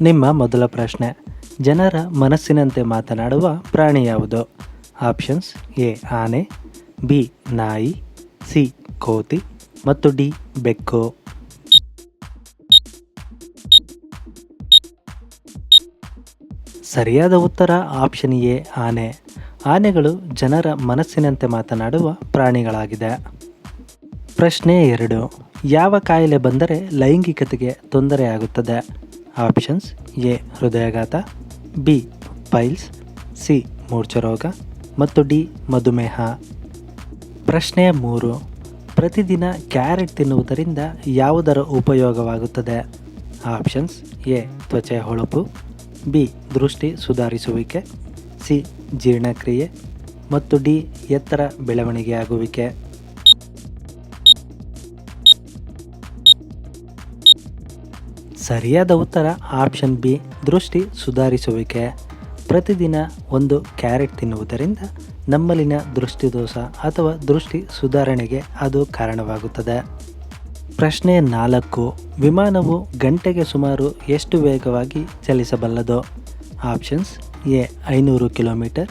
ನಿಮ್ಮ ಮೊದಲ ಪ್ರಶ್ನೆ. ಜನರ ಮನಸ್ಸಿನಂತೆ ಮಾತನಾಡುವ ಪ್ರಾಣಿ ಯಾವುದು? ಆಪ್ಷನ್ಸ್ ಎ, ಆನೆ, ಬಿ, ನಾಯಿ, ಸಿ, ಕೋತಿ ಮತ್ತು ಡಿ, ಬೆಕ್ಕು. ಸರಿಯಾದ ಉತ್ತರ ಆಪ್ಷನ್ ಎ, ಆನೆ. ಆನೆಗಳು ಜನರ ಮನಸ್ಸಿನಂತೆ ಮಾತನಾಡುವ ಪ್ರಾಣಿಗಳಾಗಿದೆ. ಪ್ರಶ್ನೆ ಎರಡು. ಯಾವ ಕಾಯಿಲೆ ಬಂದರೆ ಲೈಂಗಿಕತೆಗೆ ತೊಂದರೆಯಾಗುತ್ತದೆ? ಆಪ್ಷನ್ಸ್ ಎ, ಹೃದಯಾಘಾತ, ಬಿ, ಪೈಲ್ಸ್, ಸಿ, ಮೂರ್ಛರೋಗ ಮತ್ತು ಡಿ, ಮಧುಮೇಹ. ಪ್ರಶ್ನೆ ಮೂರು, ಪ್ರತಿದಿನ ಕ್ಯಾರೆಟ್ ತಿನ್ನುವುದರಿಂದ ಯಾವುದರ ಉಪಯೋಗವಾಗುತ್ತದೆ? ಆಪ್ಷನ್ಸ್ ಎ, ತ್ವಚೆ ಹೊಳಪು, ಬಿ, ದೃಷ್ಟಿ ಸುಧಾರಿಸುವಿಕೆ, ಸಿ, ಜೀರ್ಣಕ್ರಿಯೆ ಮತ್ತು ಡಿ, ಎತ್ತರ ಬೆಳವಣಿಗೆಯಾಗುವಿಕೆ. ಸರಿಯಾದ ಉತ್ತರ ಆಪ್ಷನ್ ಬಿ, ದೃಷ್ಟಿ ಸುಧಾರಿಸುವಿಕೆ. ಪ್ರತಿದಿನ ಒಂದು ಕ್ಯಾರೆಟ್ ತಿನ್ನುವುದರಿಂದ ನಮ್ಮಲ್ಲಿನ ದೃಷ್ಟಿದೋಷ ಅಥವಾ ದೃಷ್ಟಿ ಸುಧಾರಣೆಗೆ ಅದು ಕಾರಣವಾಗುತ್ತದೆ. ಪ್ರಶ್ನೆ ನಾಲ್ಕು, ವಿಮಾನವು ಗಂಟೆಗೆ ಸುಮಾರು ಎಷ್ಟು ವೇಗವಾಗಿ ಚಲಿಸಬಲ್ಲದು? ಆಪ್ಷನ್ಸ್ ಎ, ಐನೂರು ಕಿಲೋಮೀಟರ್,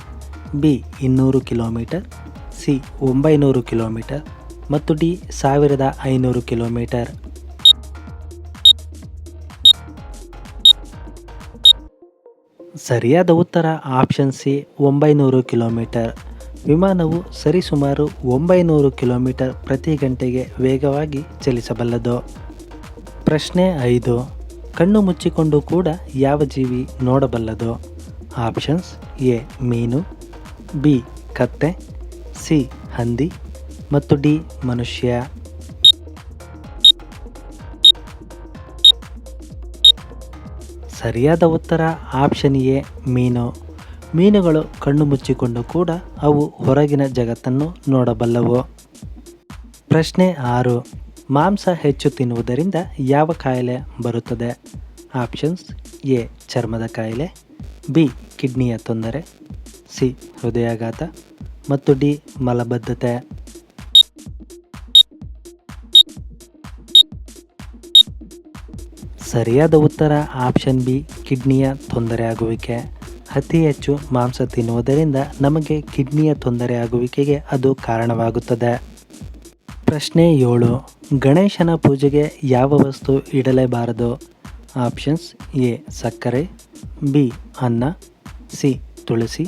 ಬಿ, ಇನ್ನೂರು ಕಿಲೋಮೀಟರ್, ಸಿ, ಒಂಬೈನೂರು ಕಿಲೋಮೀಟರ್ ಮತ್ತು ಡಿ, ಸಾವಿರದ ಐನೂರು ಕಿಲೋಮೀಟರ್. ಸರಿಯಾದ ಉತ್ತರ ಆಪ್ಷನ್ ಸಿ, ಒಂಬೈನೂರು ಕಿಲೋಮೀಟರ್. ವಿಮಾನವು ಸರಿಸುಮಾರು ಒಂಬೈನೂರು ಕಿಲೋಮೀಟರ್ ಪ್ರತಿ ಗಂಟೆಗೆ ವೇಗವಾಗಿ ಚಲಿಸಬಲ್ಲದು. ಪ್ರಶ್ನೆ ಐದು, ಕಣ್ಣು ಮುಚ್ಚಿಕೊಂಡು ಕೂಡ ಯಾವ ಜೀವಿ ನೋಡಬಲ್ಲದು? ಆಪ್ಷನ್ಸ್ ಎ, ಮೀನು, ಬಿ, ಕತ್ತೆ, ಸಿ, ಹಂದಿ ಮತ್ತು ಡಿ, ಮನುಷ್ಯ. ಸರಿಯಾದ ಉತ್ತರ ಆಪ್ಷನ್ ಎ ಮೀನು. ಮೀನುಗಳು ಕಣ್ಣು ಮುಚ್ಚಿಕೊಂಡು ಕೂಡ ಅವು ಹೊರಗಿನ ಜಗತ್ತನ್ನು ನೋಡಬಲ್ಲವು. ಪ್ರಶ್ನೆ ಆರು. ಮಾಂಸ ಹೆಚ್ಚು ತಿನ್ನುವುದರಿಂದ ಯಾವ ಕಾಯಿಲೆ ಬರುತ್ತದೆ? ಆಪ್ಷನ್ಸ್ ಎ ಚರ್ಮದ ಕಾಯಿಲೆ, ಬಿ ಕಿಡ್ನಿಯ ತೊಂದರೆ, ಸಿ ಹೃದಯಾಘಾತ, ಮತ್ತು ಡಿ ಮಲಬದ್ಧತೆ. ಸರಿಯಾದ ಉತ್ತರ ಆಪ್ಷನ್ ಬಿ, ಕಿಡ್ನಿಯ ತೊಂದರೆಯಾಗುವಿಕೆ ಅತಿ ಹೆಚ್ಚು ಮಾಂಸ ತಿನ್ನುವುದರಿಂದ ನಮಗೆ ಕಿಡ್ನಿಯ ತೊಂದರೆಯಾಗುವಿಕೆಗೆ ಅದು ಕಾರಣವಾಗುತ್ತದೆ. ಪ್ರಶ್ನೆ ಏಳು, ಗಣೇಶನ ಪೂಜೆಗೆ ಯಾವ ವಸ್ತು ಇಡಲೇಬಾರದು? ಆಪ್ಷನ್ಸ್ ಎ, ಸಕ್ಕರೆ, ಬಿ, ಅನ್ನ, ಸಿ, ತುಳಸಿ,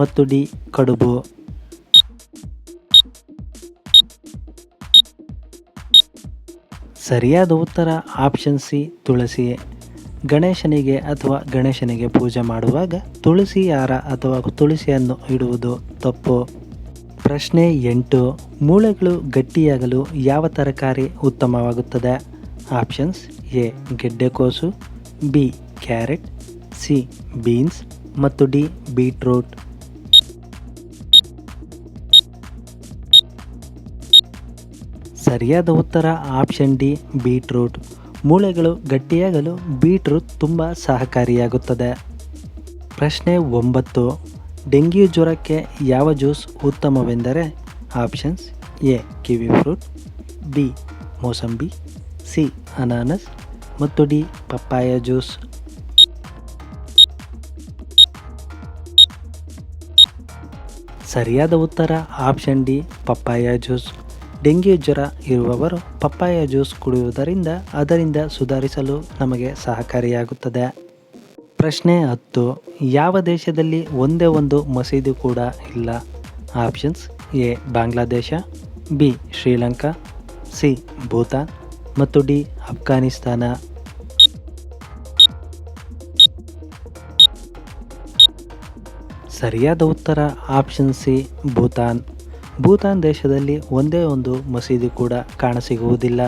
ಮತ್ತು ಡಿ, ಕಡುಬು. ಸರಿಯಾದ ಉತ್ತರ ಆಪ್ಷನ್ ಸಿ ತುಳಸಿಯೇ. ಗಣೇಶನಿಗೆ ಅಥವಾ ಗಣೇಶನಿಗೆ ಪೂಜೆ ಮಾಡುವಾಗ ತುಳಸಿ ಹಾರ ಅಥವಾ ತುಳಸಿಯನ್ನು ಇಡುವುದು ತಪ್ಪು? ಪ್ರಶ್ನೆ ಎಂಟು, ಮೂಳೆಗಳು ಗಟ್ಟಿಯಾಗಲು ಯಾವ ತರಕಾರಿ ಉತ್ತಮವಾಗುತ್ತದೆ? ಆಪ್ಷನ್ಸ್ ಎ ಗೆಡ್ಡೆಕೋಸು ಬಿ ಕ್ಯಾರೆಟ್ ಸಿ ಬೀನ್ಸ್ ಮತ್ತು ಡಿ ಬೀಟ್ರೂಟ್ ಸರಿಯಾದ ಉತ್ತರ ಆಪ್ಷನ್ ಡಿ ಬೀಟ್ರೂಟ್ ಮೂಳೆಗಳು ಗಟ್ಟಿಯಾಗಲು ಬೀಟ್ರೂಟ್ ತುಂಬ ಸಹಕಾರಿಯಾಗುತ್ತದೆ. ಪ್ರಶ್ನೆ ಒಂಬತ್ತು, ಡೆಂಗ್ಯೂ ಜ್ವರಕ್ಕೆ ಯಾವ juice ಉತ್ತಮವೆಂದರೆ options A, kiwi fruit, B, mosambi, C, ಅನಾನಸ್ ಮತ್ತು ಡಿ, ಪಪ್ಪಾಯ ಜ್ಯೂಸ್. ಸರಿಯಾದ ಉತ್ತರ option D, papaya juice. Dengue ಜ್ವರ ಇರುವವರು ಪಪ್ಪಾಯ ಜ್ಯೂಸ್ ಕುಡಿಯುವುದರಿಂದ ಅದರಿಂದ ಸುಧಾರಿಸಲು ನಮಗೆ ಸಹಕಾರಿಯಾಗುತ್ತದೆ. ಪ್ರಶ್ನೆ ಹತ್ತು, ಯಾವ ದೇಶದಲ್ಲಿ ಒಂದೇ ಒಂದು ಮಸೀದಿ ಕೂಡ ಇಲ್ಲ? Options A, Bangladesh, B, Sri Lanka, C, Bhutan ಮತ್ತು ಡಿ, ಅಫ್ಘಾನಿಸ್ತಾನ. ಸರಿಯಾದ ಉತ್ತರ ಆಪ್ಷನ್ ಸಿ, ಭೂತಾನ್. ಭೂತಾನ್ ದೇಶದಲ್ಲಿ ಒಂದೇ ಒಂದು ಮಸೀದಿ ಕೂಡ ಕಾಣಸಿಗುವುದಿಲ್ಲ.